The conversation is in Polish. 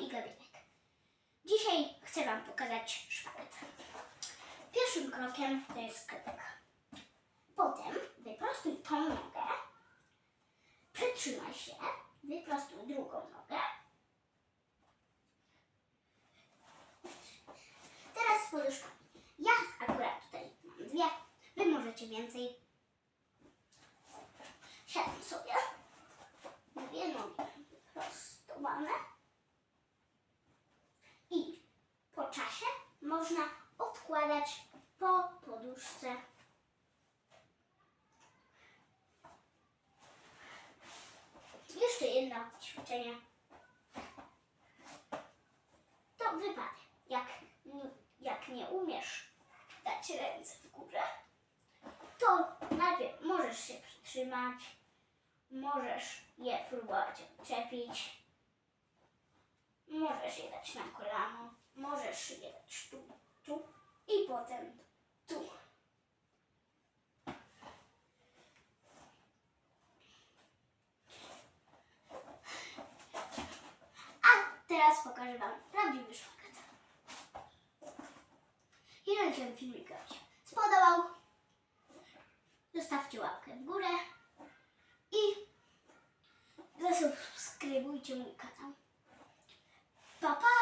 i gabinek. Dzisiaj chcę Wam pokazać szpagat. Pierwszym krokiem to jest sklepek. Potem wyprostuj tą nogę, przytrzymaj się, wyprostuj drugą nogę. Teraz z. Ja akurat tutaj mam dwie, Wy możecie więcej. Można odkładać po poduszce. Jeszcze jedno ćwiczenie. To wypadek. Jak, jak nie umiesz dać ręce w górę, to najpierw możesz się przytrzymać, możesz je próbować odczepić, możesz je dać na kolano, możesz je dać tu, tu i potem tu. A teraz pokażę Wam prawdziwy szpagat. Jeżeli ten filmik Wam się spodobał, zostawcie łapkę w górę i zasubskrybujcie mój kanał. Pa, pa!